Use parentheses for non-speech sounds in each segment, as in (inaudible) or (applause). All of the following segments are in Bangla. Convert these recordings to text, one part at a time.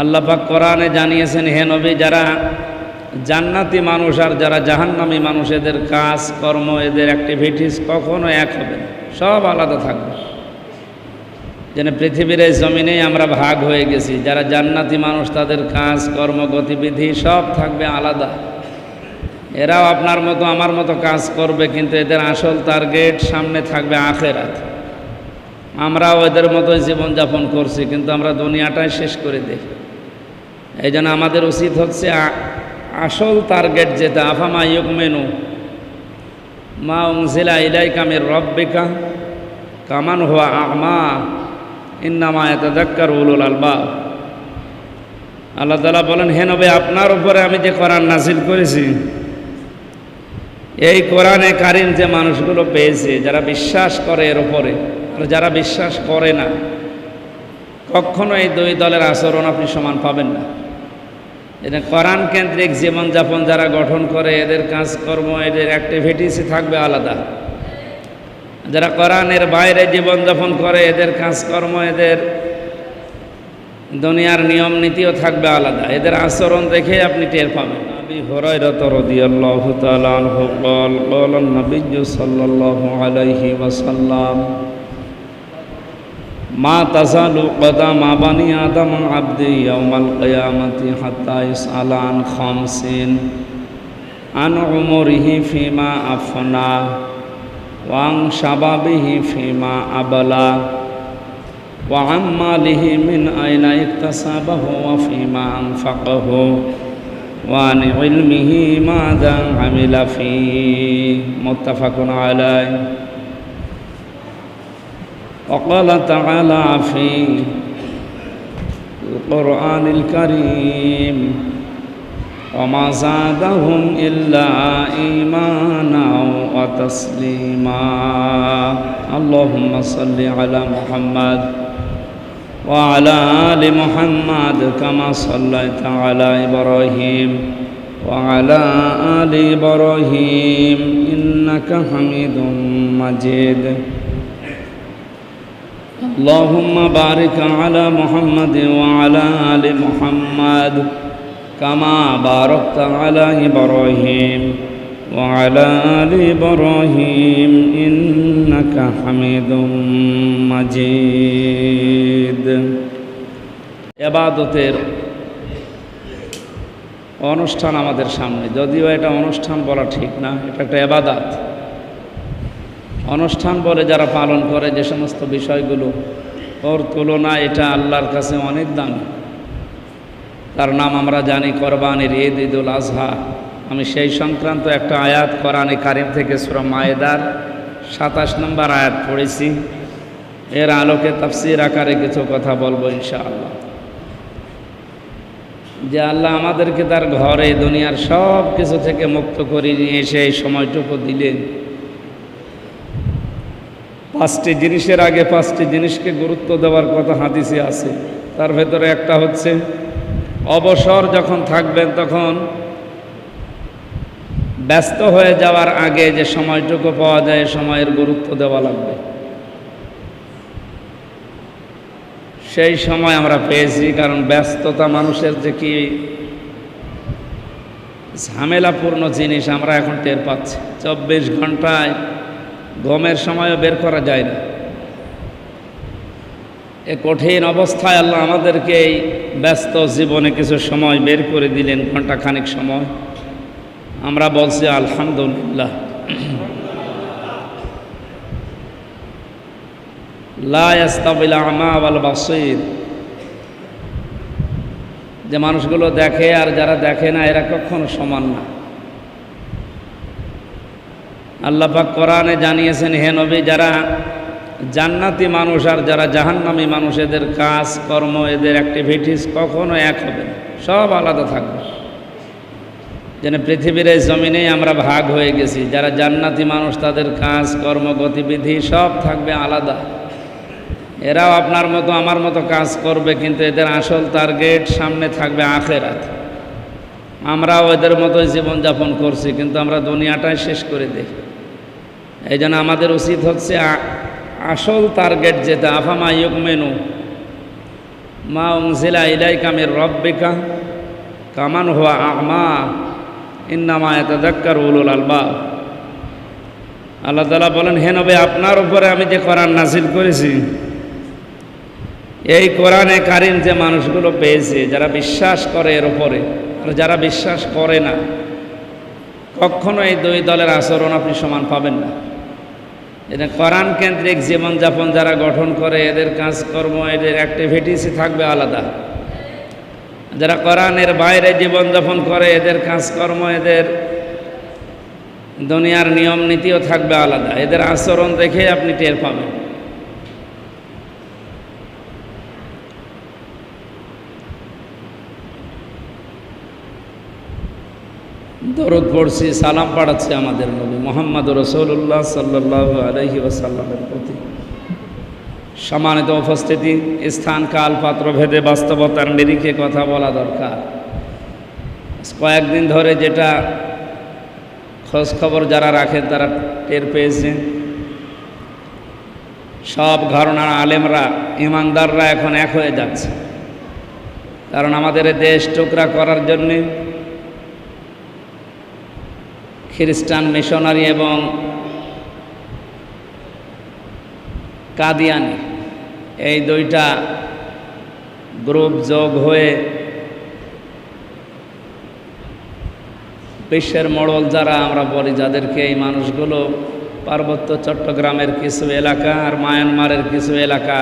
আল্লাহ পাক কোরআনে জানিয়েছেন, হে নবী, যারা জান্নাতি মানুষ আর যারা জাহান্নামী মানুষ, এদের কাজ, কর্ম, এদের অ্যাক্টিভিটিস কখনো এক হবে সব আলাদা থাকবে। যেন পৃথিবীর এই জমিনেই আমরা ভাগ হয়ে গেছি, যারা জান্নাতি মানুষ, তাদের কাজ, কর্ম, গতিবিধি সব থাকবে আলাদা। এরাও আপনার মতো, আমার মতো কাজ করবে, কিন্তু এদের আসল টার্গেট সামনে থাকবে আখেরাত। আমরাও এদের মতোই জীবনযাপন করছি, কিন্তু আমরা দুনিয়াটাই শেষ করে দিই। এই জন্য আমাদের উচিত হচ্ছে আসল টার্গেট যেটা, আফামা ইউক মেনু মা উংজিলা ইলাই কামের রব্বিকা, কামান হুয়া আমা, ইন্নামা এতাদাক্কার উলুল আলবা। আল্লাহ তালা বলেন, হে নবে, আপনার উপরে আমি যে কোরআন নাসিল করেছি, এই কোরআনে কারিম যে মানুষগুলো পেয়েছে, যারা বিশ্বাস করে এর উপরে যারা বিশ্বাস করে না কখনো এই দুই দলের আচরণ আপনি সমান পাবেন না। এটা কোরআন কেন্দ্রিক জীবনযাপন যারা গঠন করে এদের কাজকর্ম এদের অ্যাক্টিভিটিসই থাকবে আলাদা যারা কোরআনের বাইরে জীবনযাপন করে এদের কাজকর্ম এদের দুনিয়ার নিয়ম নীতিও থাকবে আলাদা এদের আচরণ দেখে আপনি টের পাবেন আবি হুরায়রাত রাদিয়াল্লাহু তাআলা আনহু قال قال النبي صلى الله عليه وسلم মা তাজালু কদামা বানি আদম আব্দি ইয়াউমাল কিয়ামতি হাত্তা ইসআলা আন খামসিন। আন উমরিহি ফিমা আফনা ওয়াং শাবাবিহি ফিমা আবালা ওয়া আমালিহি মিন আইনা ইকতাসাবাহু ওয়া ফিমা আনফাকাহু ওয়া আন ইলমিহি মাযা আমিলা ফি। মুত্তাফাকুন আলাইহি। وقال تعالى في القرآن الكريم وما زادهم إلا إيمانا وتسليما. اللهم صل على محمد وعلى آل محمد كما صليت على إبراهيم وعلى آل إبراهيم إنك حميد مجيد. اللهم بارك على محمد وعلى آل محمد كما باركت على إبراهيم وعلى آل إبراهيم إنك حميد مجيد এবাদতের অনুষ্ঠান আমাদের সামনে যদিও এটা অনুষ্ঠান বলা ঠিক না এটা একটা এবাদাত অনুষ্ঠান বলে যারা পালন করে যে সমস্ত বিষয়গুলো, ওর তুলনায় এটা আল্লাহর কাছে অনেক দামি। তার নাম আমরা জানি কোরবানির ঈদ, ঈদুল আজহা। আমি সেই সংক্রান্ত একটা আয়াত কোরআনে কারিম থেকে সুরা মায়েদার সাতাশ নম্বর আয়াত পড়েছি। এর আলোকে তাফসির আকারে কিছু কথা বলব ইনশাআল্লাহ। যে আল্লাহ আমাদেরকে তার ঘরে, দুনিয়ার সব কিছু থেকে মুক্ত করে নিয়ে এসে এই সময়টুকু দিলেন। পাঁচটি জিনিসের আগে পাঁচটি জিনিসকে গুরুত্ব দেওয়ার কথা হাদিসে আছে। তার ভেতরে একটা হচ্ছে, অবসর যখন থাকবেন তখন ব্যস্ত হয়ে যাওয়ার আগে যে সময়টুকু পাওয়া যায়, সময়ের গুরুত্ব দেওয়া লাগবে। সেই সময় আমরা পেয়েছি, কারণ ব্যস্ততা মানুষের যে কি ঝামেলাপূর্ণ জিনিস আমরা এখন টের পাচ্ছি। চব্বিশ ঘন্টায় ঘুমের সময়ও বের করা যায় না। এ কঠিন অবস্থায় আল্লাহ আমাদেরকে এই ব্যস্ত জীবনে কিছু সময় বের করে দিলেন ঘণ্টা খানিক সময়। আমরা বলছি, আলহামদুলিল্লাহ। লা ইয়াস্তাবিল আমা ওয়াল বাসির। যে মানুষগুলো দেখে আর যারা দেখে না, এরা কখনো সমান না। আল্লাহ পাক কোরআনে জানিয়েছেন, হে নবী, যারা জান্নাতি মানুষ আর যারা জাহান্নামী মানুষ, এদের কাজ, কর্ম, এদের অ্যাক্টিভিটিস কখনো এক হবে না। সব আলাদা থাকবে। যেন পৃথিবীর এই জমিনেই আমরা ভাগ হয়ে গেছি, যারা জান্নাতি মানুষ, তাদের কাজ, কর্ম, গতিবিধি সব থাকবে আলাদা। এরাও আপনার মতো, আমার মতো কাজ করবে, কিন্তু এদের আসল টার্গেট সামনে থাকবে আখেরাত। আমরাও এদের মতোই জীবনযাপন করছি, কিন্তু আমরা দুনিয়াটাই শেষ করে দিই। এই জন্য আমাদের উচিত হচ্ছে আসল টার্গেট যেটা, আফামা মেনু মা উংসিলা ইলাই কামের রব্বিকা, কামান হুয়া আমা, ইন্নামা এতাদাক্কার উলুল আলবা আল্লাহ তালা বলেন, হে নবে, আপনার উপরে আমি যে কোরআন নাসিল করেছি, এই কোরআনে কারিম যে মানুষগুলো পেয়েছে, যারা বিশ্বাস করে এর উপরে, আর যারা বিশ্বাস করে না, কখনো এই দুই দলের আচরণ আপনি সমান পাবেন না। এটা কোরআন কেন্দ্রিক জীবনযাপন যারা গঠন করে, এদের কাজকর্ম, এদের অ্যাক্টিভিটিসই থাকবে আলাদা। যারা কোরআনের বাইরে জীবনযাপন করে, এদের কাজকর্ম, এদের দুনিয়ার নিয়ম নীতিও থাকবে আলাদা। এদের আচরণ দেখে আপনি টের পাবেন। দরদ পড়ছি, সালাম পাঠাচ্ছি আমাদের নবী মোহাম্মদ রসৌল্লাহ সাল্লাহ আলহি ওসাল্লামের প্রতি। সম্মানিত উপস্থিতি, স্থান কাল পাত্র ভেদে বাস্তবতার নিরিখে কথা বলা দরকার। কয়েকদিন ধরে যেটা খোঁজ খবর যারা রাখেন, তারা টের পেয়েছে। সব ঘরনার আলেমরা, ইমানদাররা এখন এক হয়ে যাচ্ছে। কারণ আমাদের দেশ টুকরা করার জন্যে খ্রিস্টান মিশনারি এবং কাদিয়ানি, এই দুইটা গ্রুপ যোগ হয়ে বিশ্বের মোড়ল যারা, আমরা বলি যাদেরকে এই মানুষগুলো, পার্বত্য চট্টগ্রামের কিছু এলাকা আর মায়ানমারের কিছু এলাকা,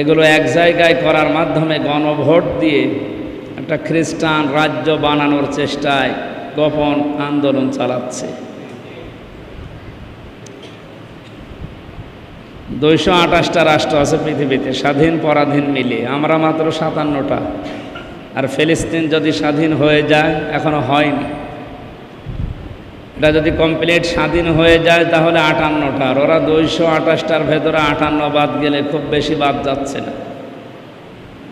এগুলো এক জায়গায় করার মাধ্যমে গণভোট দিয়ে একটা খ্রিস্টান রাজ্য বানানোর চেষ্টায় গোপন আন্দোলন চালাচ্ছে। দুইশো আঠাশটা রাষ্ট্র আছে পৃথিবীতে, স্বাধীন, পরাধীন মিলে আমরা মাত্র সাতান্নটা। আর ফিলিস্তিন যদি স্বাধীন হয়ে যায়, এখনও হয়নি। এটা যদি কমপ্লিট স্বাধীন হয়ে যায়, তাহলে আটান্নটা। আর ওরা দুইশো আঠাশটার ভেতরে আটান্ন বাদ গেলে খুব বেশি বাদ যাচ্ছে না।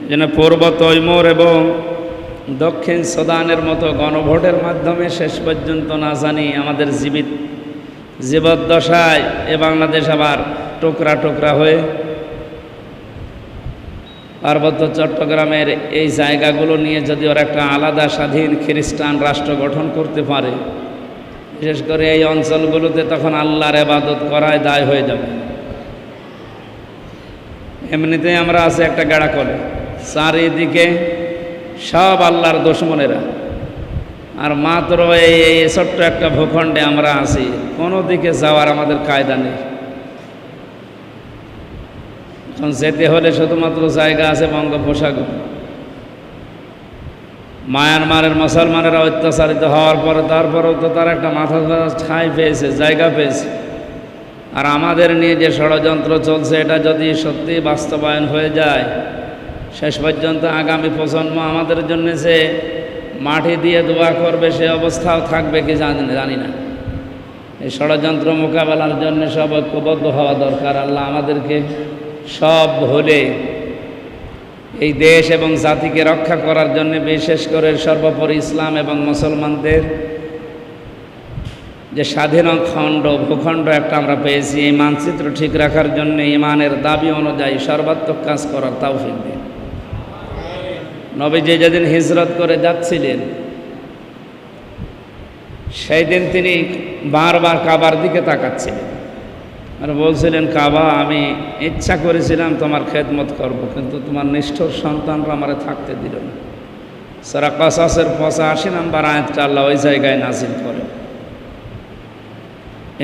যেন পূর্ব তৈমুর এবং দক্ষিণ সুদানের মতো গণভোটের মাধ্যমে শেষ পর্যন্ত না জানি আমাদের জীবিত জীবদ্দশায় এ বাংলাদেশ আবার টুকরা টুকরা হয়ে পার্বত্য চট্টগ্রামের এই জায়গাগুলো নিয়ে যদি ওরা একটা আলাদা স্বাধীন খ্রিস্টান রাষ্ট্র গঠন করতে পারে, বিশেষ করে এই অঞ্চলগুলোতে তখন আল্লাহর এবাদত করায় দায় হয়ে যাবে। এমনিতেই আমরা আছি একটা গেড়া করে চারিদিকে সব আল্লাহর দুশ্মনেরা। আর মাত্র এই ছোট্ট একটা ভূখণ্ডে আমরা আছি, কোনো দিকে যাওয়ার আমাদের কায়দা নেই। এখন যেতে হলে শুধুমাত্র জায়গা আছে বঙ্গোপসাগর। মায়ানমারের মুসলমানেরা অত্যাচারিত হওয়ার পরে তারপরেও তো তার একটা মাথা ঠাঁই পেয়েছে, জায়গা পেয়েছে। আর আমাদের নিয়ে যে ষড়যন্ত্র চলছে, এটা যদি সত্যি বাস্তবায়ন হয়ে যায় শেষ পর্যন্ত আগামী প্রজন্ম আমাদের জন্য যে মাটি দিয়ে দোয়া করবে, সে অবস্থাও থাকবে কি জানি না এই ষড়যন্ত্র মোকাবেলার জন্য সব ঐক্যবদ্ধ হওয়া দরকার। আল্লাহ আমাদেরকে সব ভুলে এই দেশ এবং জাতিকে রক্ষা করার জন্য বিশেষ করে সর্বোপরি ইসলাম এবং মুসলমানদের যে স্বাধীন খণ্ড, ভূখণ্ড একটা আমরা পেয়েছি, এই মানচিত্র ঠিক রাখার জন্য ইমানের দাবি অনুযায়ী সর্বাত্মক কাজ করার তাও দিন। নবীজি যেদিন হিজরত করে যাচ্ছিলেন সেই দিন তিনি বারবার কাবার দিকে তাকাচ্ছিলেন। আর বলছিলেন, কাবা, আমি ইচ্ছা করেছিলাম তোমার খেদমত করব, কিন্তু তোমার নিষ্ঠুর সন্তানরা আমার থাকতে দিল না। সারা কসাসের পঁচাশি নাম্বার আয়াতটা আল্লাহ ওই জায়গায় নাজিল করে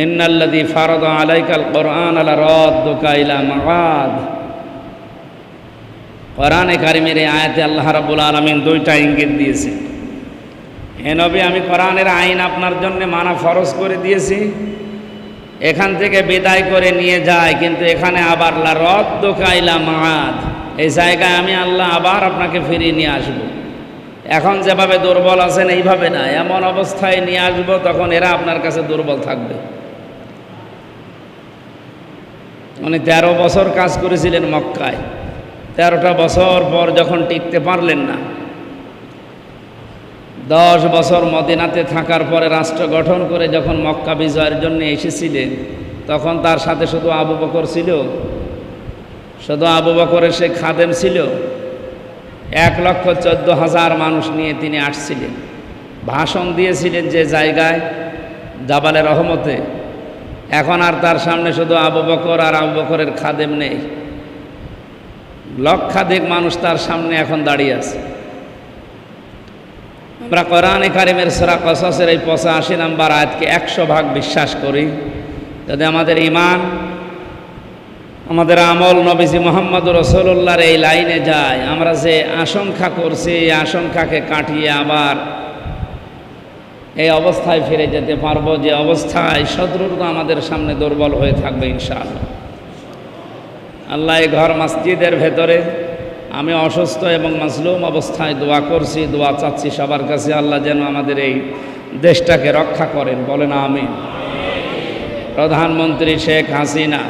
ইন্নাল্লাদি ফারদ আলাইকাল কোরআন আলা রদ কাইলা মাগাদ কোরআনে কারিমের এই আয়াতে আল্লাহ রাবুল আলমিন দুইটা ইঙ্গিত দিয়েছে। হে নবী, আমি কোরআনের আইন আপনার জন্য মানা ফরজ করে দিয়েছি। এখান থেকে বিদায় করে নিয়ে যায়, কিন্তু এখানে আবার রদ কাইলা মাদ এই জায়গায় আমি আল্লাহ আবার আপনাকে ফিরিয়ে নিয়ে আসব। এখন যেভাবে দুর্বল আছেন এইভাবে না, এমন অবস্থায় নিয়ে আসব তখন এরা আপনার কাছে দুর্বল থাকবে। উনি তেরো বছর কাজ করেছিলেন মক্কায়। তেরোটা বছর পর যখন টিকতে পারলেন না, দশ বছর মদিনাতে থাকার পরে রাষ্ট্র গঠন করে যখন মক্কা বিজয়ের জন্য এসেছিলেন, তখন তার সাথে শুধু আবু বকর ছিল, শুধু আবু বকরের সে খাদেম ছিল, এক লক্ষ চোদ্দ হাজার মানুষ নিয়ে তিনি আসছিলেন। ভাষণ দিয়েছিলেন যে জায়গায় জাবালে রহমতে। এখন আর তার সামনে শুধু আবু বকর আর আবু বকরের খাদেম নেই। লক্ষাধিক মানুষ তার সামনে এখন দাঁড়িয়ে আছে। আমরা কোরআনে কারিমের সরা কসসের এই পঁচাশি নাম্বার আয়াতকে একশো ভাগ বিশ্বাস করি। যদি আমাদের ইমান আমাদের আমল নবীজি মোহাম্মদ রসুল্লাহর এই লাইনে যায়, আমরা যে আশঙ্কা করছি, এই আশঙ্কাকে কাটিয়ে আবার এই অবস্থায় ফিরে যেতে পারব, যে অবস্থায় শত্রুতা আমাদের সামনে দুর্বল হয়ে থাকবে ইনশাআল্লাহ। আল্লাহ এই ঘর মসজিদের ভেতরে আমি অসুস্থ এবং মাসলুম অবস্থায় দোয়া করছি, দোয়া চাচ্ছি সবার কাছে। আল্লাহ যেন আমাদের এই দেশটাকে রক্ষা করেন, বলেন আমি প্রধানমন্ত্রী শেখ হাসিনা,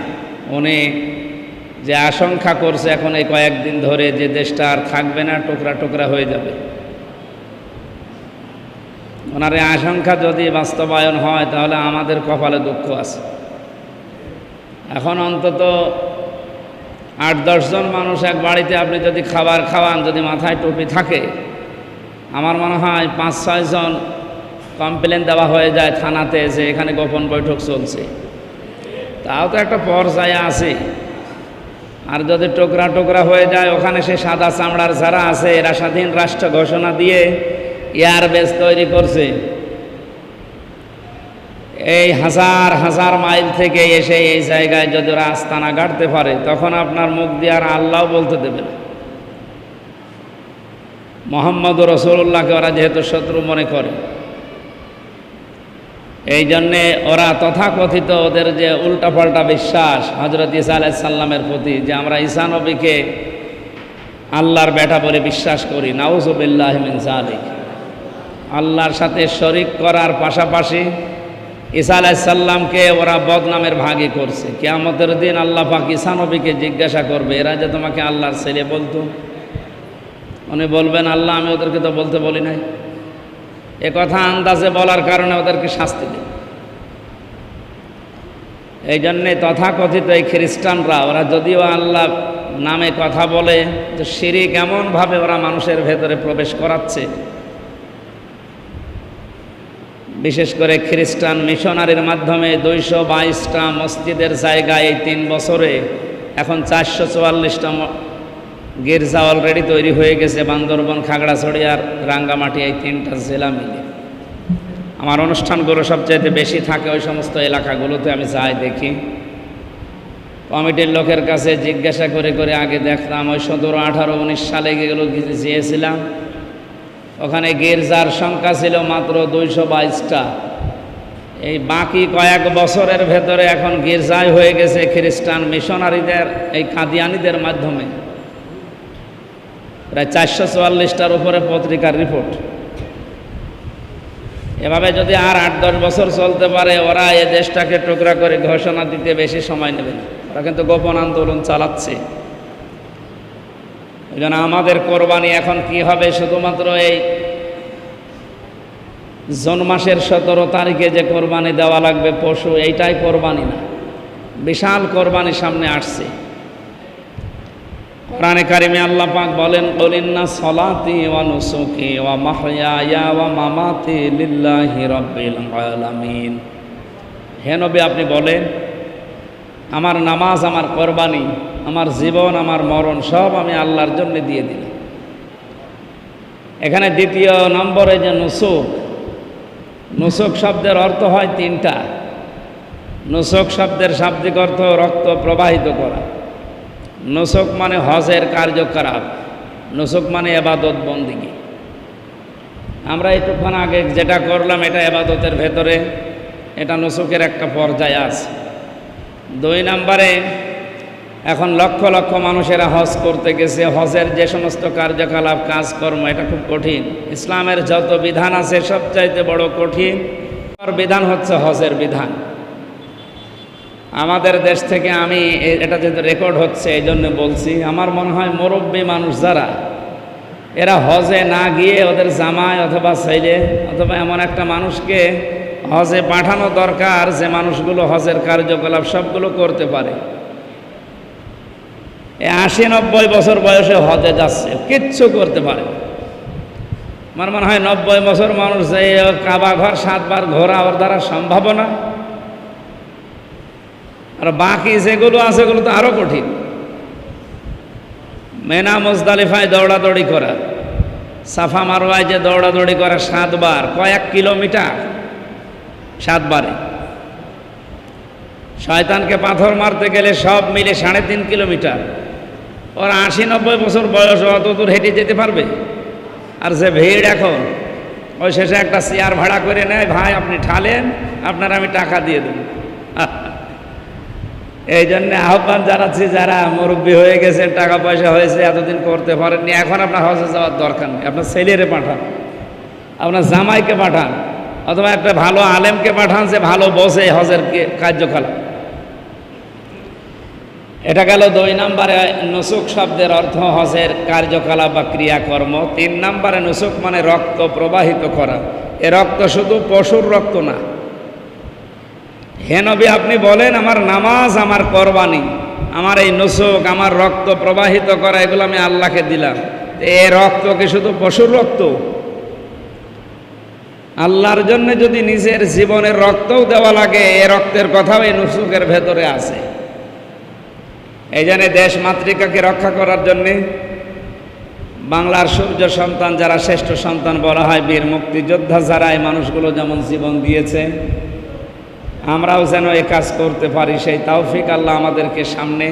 উনি যে আশঙ্কা করছে এখন এই কয়েকদিন ধরে যে দেশটা আর থাকবে না, টুকরা টুকরা হয়ে যাবে। ওনার এই আশঙ্কা যদি বাস্তবায়ন হয়, তাহলে আমাদের কপালে দুঃখ আছে। এখন অন্তত আট দশজন মানুষ এক বাড়িতে আপনি যদি খাবার খাওয়ান, যদি মাথায় টুপি থাকে, আমার মনে হয় পাঁচ ছয়জন কমপ্লেন দেওয়া হয়ে যায় থানাতে যে এখানে গোপন বৈঠক চলছে। তাও তো একটা পর্যায়ে আছে। আর যদি টোকরা টোকরা হয়ে যায়, ওখানে সে সাদা চামড়ার যারা আছে, এরা স্বাধীন রাষ্ট্র ঘোষণা দিয়ে এয়ারবেস তৈরি করছে। এই হাজার হাজার মাইল থেকে এসে এই জায়গায় যদি ওরা আস্তানা গাড়তে পারে, তখন আপনার মুখ দিয়ে আর আল্লাহ বলতে দেবে না। মোহাম্মদ রসুল্লাহকে ওরা যেহেতু শত্রু মনে করে, এই জন্যে ওরা তথাকথিত ওদের যে উল্টাপাল্টা বিশ্বাস হজরত ইসা আলাইসাল্লামের প্রতি, যে আমরা ঈসা নবীকে আল্লাহর বেটা বলে বিশ্বাস করি, নাউজুবিল্লাহ মিন জালিক আল্লাহর সাথে শরিক করার পাশাপাশি ঈসা আলাইসাল্লামকে ওরা বদনামের ভাগে করছে। কেয়ামতের দিন আল্লাহ পাক ঈসা নবীকে জিজ্ঞাসা করবে, এরা যে তোমাকে আল্লাহর ছেলে বলতো? উনি বলবেন, আল্লাহ, আমি ওদেরকে তো বলতে বলি নাই। এ কথা আন্দাজে বলার কারণে ওদেরকে শাস্তি দেন এই জন্যে তথাকথিত এই খ্রিস্টানরা, ওরা যদিও আল্লাহ নামে কথা বলে যে শিরিক এমনভাবে ওরা মানুষের ভেতরে প্রবেশ করাচ্ছে বিশেষ করে খ্রিস্টান মিশনারির মাধ্যমে দুইশো বাইশটা মসজিদের জায়গায় এই তিন বছরে। এখন চারশো চুয়াল্লিশটা গির্জা অলরেডি তৈরি হয়ে গেছে বান্দরবন, খাগড়াছড়ি আর রাঙ্গামাটি এই তিনটা জেলা মিলে। আমার অনুষ্ঠানগুলো সবচাইতে বেশি থাকে ওই সমস্ত এলাকাগুলোতে, আমি যাই দেখি। কমিটির লোকের কাছে জিজ্ঞাসা করে করে আগে দেখতাম ওই সতেরো আঠারো উনিশ সালে গেগুলো যেয়েছিলাম ওখানে গির্জার সংখ্যা ছিল মাত্র দুইশো বাইশটা। এই বাকি কয়েক বছরের ভেতরে এখন গির্জায় হয়ে গেছে খ্রিস্টান মিশনারিদের, এই কাদিয়ানিদের মাধ্যমে। প্রায় চারশো চুয়াল্লিশটার উপরে পত্রিকার রিপোর্ট। এভাবে যদি আর আট দশ বছর চলতে পারে, ওরা এ দেশটাকে টুকরা করে ঘোষণা দিতে বেশি সময় নেবে ওরা কিন্তু গোপন আন্দোলন চালাচ্ছে। জন্য আমাদের কোরবানি এখন কি হবে? শুধুমাত্র এই জন মাসের সতেরো তারিখে যে কোরবানি দেওয়া লাগবে পশু, এইটাই কোরবানি না। বিশাল কোরবানি সামনে আসছে। কোরআনে কারিমে আল্লাহ পাক বলেন কলিন্না সলাতি ওয়া নুসুকি ওয়া মাহইয়া ওয়া মামাতি লিল্লাহি রাব্বিল আলামিন। হে নবী, আপনি বলেন, আমার নামাজ, আমার কোরবানি আমার জীবন, আমার মরণ সব আমি আল্লাহর জন্য দিয়ে দিলাম। এখানে দ্বিতীয় নম্বরে যে নুসুক নুসুক শব্দের অর্থ হয় তিনটা। নুসুক শব্দের শাব্দিক অর্থ রক্ত প্রবাহিত করা। নুসুক মানে হজের কার্যকলাপ নুসুক মানে এবাদত বন্দিগি। আমরা একটুক্ষণ আগে যেটা করলাম এটা এবাদতের ভেতরে, এটা নুসুকের একটা পর্যায় আছে। দুই নম্বরে এখন লক্ষ লক্ষ মানুষেরা হজ করতে গেছে। হজের যে সমস্ত কার্যকলাপ, কাজকর্ম, এটা খুব কঠিন। ইসলামের যত বিধান আছে, সবচাইতে বড় কঠিন বিধান হচ্ছে হজের বিধান। আমাদের দেশ থেকে আমি এটা যেহেতু রেকর্ড হচ্ছে এই জন্য বলছি, আমার মনে হয় মুরব্বী মানুষ যারা, এরা হজে না গিয়ে ওদের জামায় অথবা ছেলে অথবা এমন একটা মানুষকে হজে পাঠানো দরকার যে মানুষগুলো হজের কার্যকলাপ সবগুলো করতে পারে। আশি নব্বই বছর বয়সে হজে যাচ্ছে, কিচ্ছু করতে পারে আমার মনে হয় নব্বই বছর মানুষ এই কাবা ঘর সাতবার ঘোরা ওর দ্বারা সম্ভাবনা আর বাকি যেগুলো আছে সেগুলো তো আরও কঠিন। মেনা মোজদালিফায় দৌড়াদৌড়ি করা, সাফা মারোয়ায় যে দৌড়াদৌড়ি করা সাতবার, কয়েক কিলোমিটার সাতবারে। শয়তানকে পাথর মারতে গেলে সব মিলে সাড়ে তিন কিলোমিটার। ওর আশি নব্বই বছর বয়স অত দূর হেঁটে যেতে পারবে। আর যে ভিড় এখন, ওই শেষে একটা চেয়ার ভাড়া করে নেয়, ভাই, আপনি ঠালেন আপনার আমি টাকা দিয়ে দেব। (laughs) এই জন্য আহ্বান জানাচ্ছি যারা মুরব্বী হয়ে গেছেন টাকা পয়সা হয়েছে, এতদিন করতে পারেননি, এখন আপনার হজে যাওয়ার দরকার নেই। আপনার ছেলেরে পাঠান, আপনার জামাইকে পাঠান, অথবা একটা ভালো আলেমকে পাঠান, যে ভালো বসে হজের কার্যকলাপ। এটা গেল দুই নম্বরে নুসুক শব্দের অর্থ হজের কার্যকলাপ বা ক্রিয়াকর্ম। তিন নম্বরে নুসুক মানে রক্ত প্রবাহিত করা। এ রক্ত শুধু পশুর রক্ত না। হে নবী, আপনি বলেন, আমার নামাজ, আমার কোরবানি, আমার এই নুসুক আমার রক্ত প্রবাহিত করা, এগুলো আমি আল্লাহকে দিলাম। এ রক্ত কি শুধু পশুর রক্ত? আল্লাহর জন্য যদি নিজের জীবনের রক্তও দেওয়া লাগে, এ রক্তের কথাও এই নুসুকের ভেতরে আছে। এই জন্য দেশ মাতৃকাকে রক্ষা করার জন্যে বাংলার সূর্য সন্তান যারা শ্রেষ্ঠ সন্তান বলা হয়, বীর মুক্তিযোদ্ধা যারা, এই মানুষগুলো যেমন জীবন দিয়েছে, আমরাও যেন এ কাজ করতে পারি। সেই তাওফিক আল্লাহ আমাদেরকে সামনে,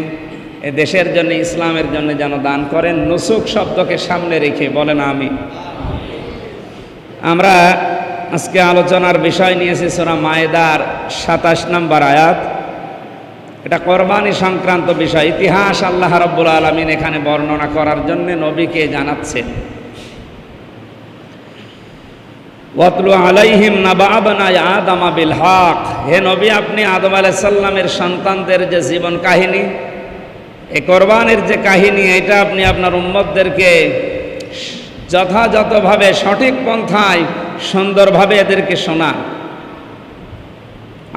এ দেশের জন্য, ইসলামের জন্য যেন দান করেন। নুসুক শব্দকে সামনে রেখে বলেন আমি আমরা আজকে আলোচনার বিষয় নিয়েছি সোনা মায়েদার সাতাশ নম্বর আয়াত। এটা কোরবানি সংক্রান্ত বিষয়। ইতিহাস আল্লাহ রব্বুল আলমিন এখানে বর্ণনা করার জন্য নবীকে জানাচ্ছেন। ওয়াতলু আলাইহিম নাবাবনায় আদামা বিল হক। হে নবী, আপনি আদম আলাইহিস সাল্লামের সন্তানদের যে জীবন কাহিনী, এই কোরবানির যে কাহিনী, এটা আপনি আপনার উম্মতদেরকে যথাযথভাবে সঠিক পন্থায় সুন্দরভাবে এদেরকে শোনান।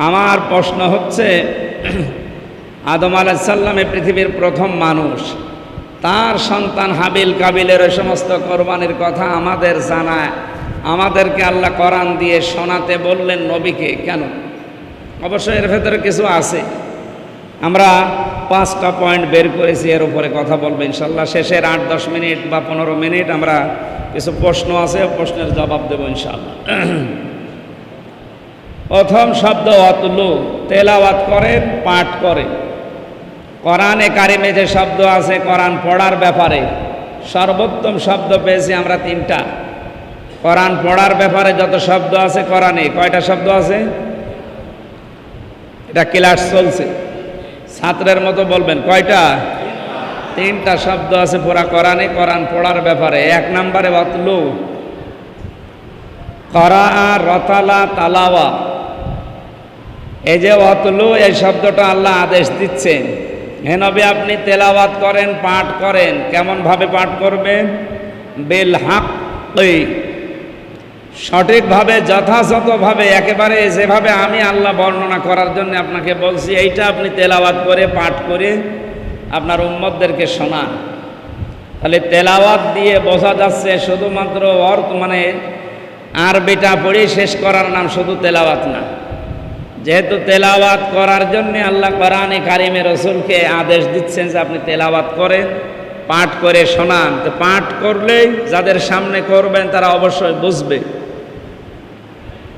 আমার প্রশ্ন হচ্ছে আদম আলাহিসাল্লাম পৃথিবীর প্রথম মানুষ। তার সন্তান হাবিল কাবিলের ওই সমস্ত কোরবানির কথা আমাদের জানায়। আমাদেরকে আল্লাহ কোরআন দিয়ে শোনাতে বললেন নবীকে, কেন? অবশ্যই এর ভেতরে কিছু আছে। আমরা পাঁচটা পয়েন্ট বের করেছি, এর উপরে কথা বলব ইনশাল্লাহ শেষের আট, দশ মিনিট বা পনেরো মিনিট আমরা কিছু প্রশ্ন আছে প্রশ্নের জবাব দেবো ইনশাল্লাহ প্রথম শব্দ, অতলু। তেলাওয়াত করেন, পাঠ করেন। কোরআনে কারিমে যে শব্দ আছে, কোরআন পড়ার ব্যাপারে, সর্বোত্তম শব্দ পেয়েছি আমরা তিনটা। কোরআন পড়ার ব্যাপারে যত শব্দ আছে কোরআনে, কয়টা শব্দ আছে? এটা ক্লাস চলছে। ছাত্রের মতো বলবেন, কয়টা? তিনটা শব্দ আছে পুরা কোরআনে, কোরআন পড়ার ব্যাপারে। এক নম্বরে অতলু করা রতালা তালাওয়া। এই যে অতলু এই শব্দটা আল্লাহ আদেশ দিচ্ছেন। হে নবী, আপনি তেলাওয়াত করেন, পাঠ করেন, কেমনভাবে পাঠ করবেন? বেল হাক সঠিকভাবে, যথাযথভাবে, একেবারে যেভাবে আমি আল্লাহ বর্ণনা করার জন্য আপনাকে বলছি, এইটা আপনি তেলাওয়াত করে, পাঠ করে আপনার উম্মতদেরকে শোনান। তাহলে তেলাওয়াত দিয়ে বোঝা যাচ্ছে শুধুমাত্র অর্থ মানে আরবিটা পড়ে শেষ করার নাম শুধু তেলাওয়াত না। যেহেতু তেলাওয়াত করার জন্য আল্লাহ কোরআনে কারিমে রসুলকে আদেশ দিচ্ছেন যে আপনি তেলাওয়াত করেন, পাঠ করে শোনান। তো পাঠ করলেই যাদের সামনে করবেন তারা অবশ্যই বুঝবে।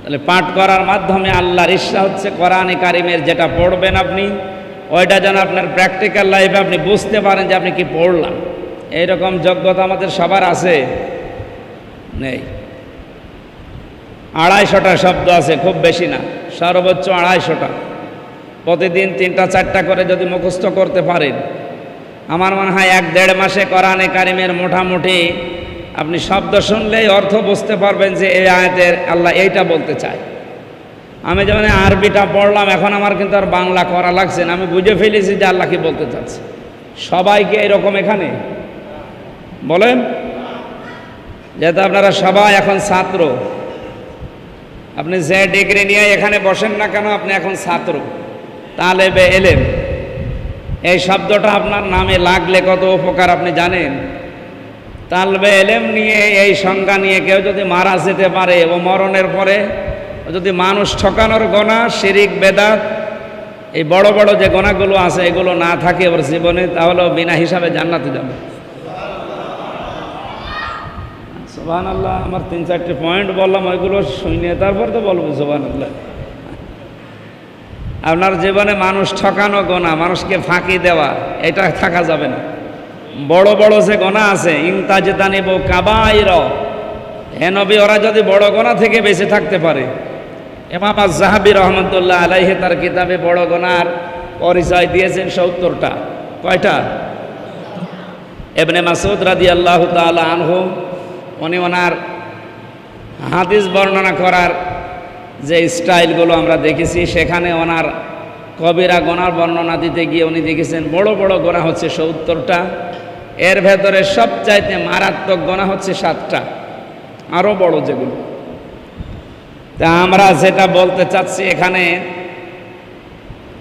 তাহলে পাঠ করার মাধ্যমে আল্লাহর ইচ্ছা হচ্ছে কোরআনে কারিমের যেটা পড়বেন আপনি, ওইটা যেন আপনার প্র্যাকটিক্যাল লাইফে আপনি বুঝতে পারেন যে আপনি কি পড়লাম। এইরকম যোগ্যতা আমাদের সবার আছে? নেই। আড়াইশোটা শব্দ আছে, খুব বেশি না, সর্বোচ্চ আড়াইশোটা। প্রতিদিন তিনটা, চারটা করে যদি মুখস্থ করতে পারেন। আমার মনে হয় এক দেড় মাসে কোরআনে কারিমের মোটামুটি আপনি শব্দ শুনলেই অর্থ বুঝতে পারবেন যে এই আয়াতের আল্লাহ এইটা বলতে চায়। আমি যেমন আরবিটা পড়লাম, এখন আমার কিন্তু আর বাংলা করা লাগছে না। আমি বুঝে ফেলেছি যে আল্লাহ কি বলতে চাচ্ছে। সবাইকে এরকম এখানে? বলেন? যেহেতু আপনারা সবাই এখন ছাত্র আপনি যে ডিগ্রি নিয়ে এখানে বসেন না কেন, আপনি এখন ছাত্র। তাহলে বে এলেন এই শব্দটা আপনার নামে লাগলে কত উপকার আপনি জানেন? তালবে এলেম নিয়ে, এই সংজ্ঞা নিয়ে কেউ যদি মারা যেতে পারে ও মরণের পরে যদি মানুষ ঠকানোর গণা শিরিক, বেদাত, এই বড় বড় যে গোনাগুলো আছে, এগুলো না থাকে ওর জীবনে, তাহলেও বিনা হিসাবে জান্নাতে যাবে। সোহান আল্লাহ আমার তিন চারটে পয়েন্ট বললাম, ওইগুলো শুনে তারপর তো বলব সোহান আল্লাহ আপনার জীবনে মানুষ ঠকানো গোনা, মানুষকে ফাঁকি দেওয়া, এটা থাকা যাবে না। বড় বড় যে গোনা আছে ইংতাজে দানিব কাবাইর হে নবী, ওরা যদি বড় গোনা থেকে বেঁচে থাকতে পারে। এমাম জাহাবি রহমতুল্লাহ আলাইহে তার কিতাবে বড় গোনার পরিচয় দিয়েছেন সত্তরটা। কয়টা? এবনে মাসুদ রাদি আল্লাহ তালা আনহু উনি ওনার হাদিস বর্ণনা করার যে স্টাইলগুলো আমরা দেখেছি, সেখানে ওনার কবিরা গোনার বর্ণনা দিতে গিয়ে উনি দেখেছেন, বড় বড় গোনা হচ্ছে সত্তরটা। এর ভেতরে সবচাইতে মারাত্মক গোনা হচ্ছে সাতটা আরও বড় যেগুলো। তা আমরা যেটা বলতে চাচ্ছি এখানে,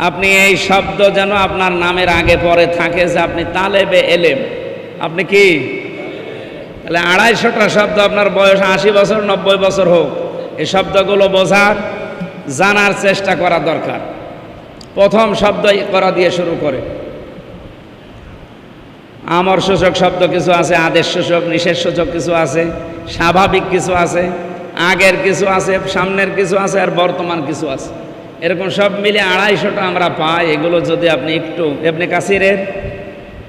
আপনি এই শব্দ যেন আপনার নামের আগে পরে থাকে যে আপনি তালেবে এলেম। আপনি কি? তাহলে আড়াইশোটা শব্দ আপনার বয়স আশি বছর, নব্বই বছর হোক, এই শব্দগুলো বোঝার, জানার চেষ্টা করা দরকার। প্রথম শব্দ করা দিয়ে শুরু করে। আমর সূচক শব্দ কিছু আছে, আদেশ সূচক, নিষেধ সূচক কিছু আছে, স্বাভাবিক কিছু আছে, আগের কিছু আছে, সামনের কিছু আছে, আর বর্তমান কিছু আছে। এরকম সব মিলে আড়াইশোটা আমরা পাই। এগুলো যদি আপনি একটু, এমনি কাসিরের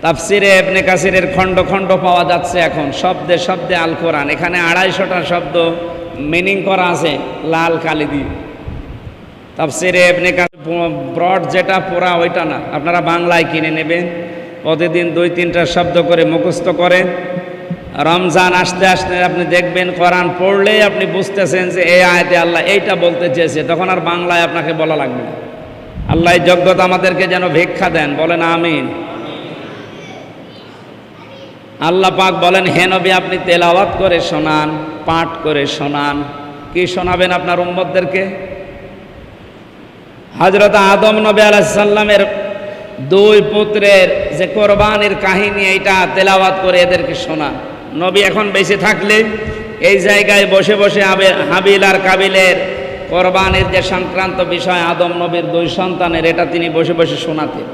তাফসিরে এবনে কাসিরের খণ্ড খণ্ড পাওয়া যাচ্ছে এখন। শব্দে শব্দে আল কোরআন। এখানে আড়াইশোটা শব্দ মিনিং করা আছে, লাল কালি দিয়ে। তাফসিরে এবনে ব্রড যেটা, পোড়া ওইটা না। আপনারা বাংলায় কিনে নেবেন। প্রতিদিন দুই, তিনটা শব্দ করে মুখস্থ করেন। রমজান আসতে আসতে আপনি দেখবেন কোরআন পড়লেই আপনি বুঝতেছেন যে এই আয়তে আল্লাহ এইটা বলতে চেয়েছে। তখন আর বাংলায় আপনাকে বলা লাগবে না। আল্লাহ যোগ্যতা আমাদেরকে যেন ভিক্ষা দেন। বলেন আমিন। আল্লাহ পাক বলেন, হে নবী, আপনি তেলাওয়াত করে শোনান, পাঠ করে শোনান। কি শোনাবেন আপনার উম্মতদেরকে? হজরত আদম নবী আলাইসাল্লামের দুই পুত্রের যে কোরবানির কাহিনী, এইটা তেলাওয়াত করে এদেরকে শোনান। নবী এখন বেঁচে থাকলে এই জায়গায় বসে বসে হাবিল আর কাবিলের কোরবানির যে সংক্রান্ত বিষয়, আদম নবীর দুই সন্তানের, এটা তিনি বসে বসে শোনাতেন।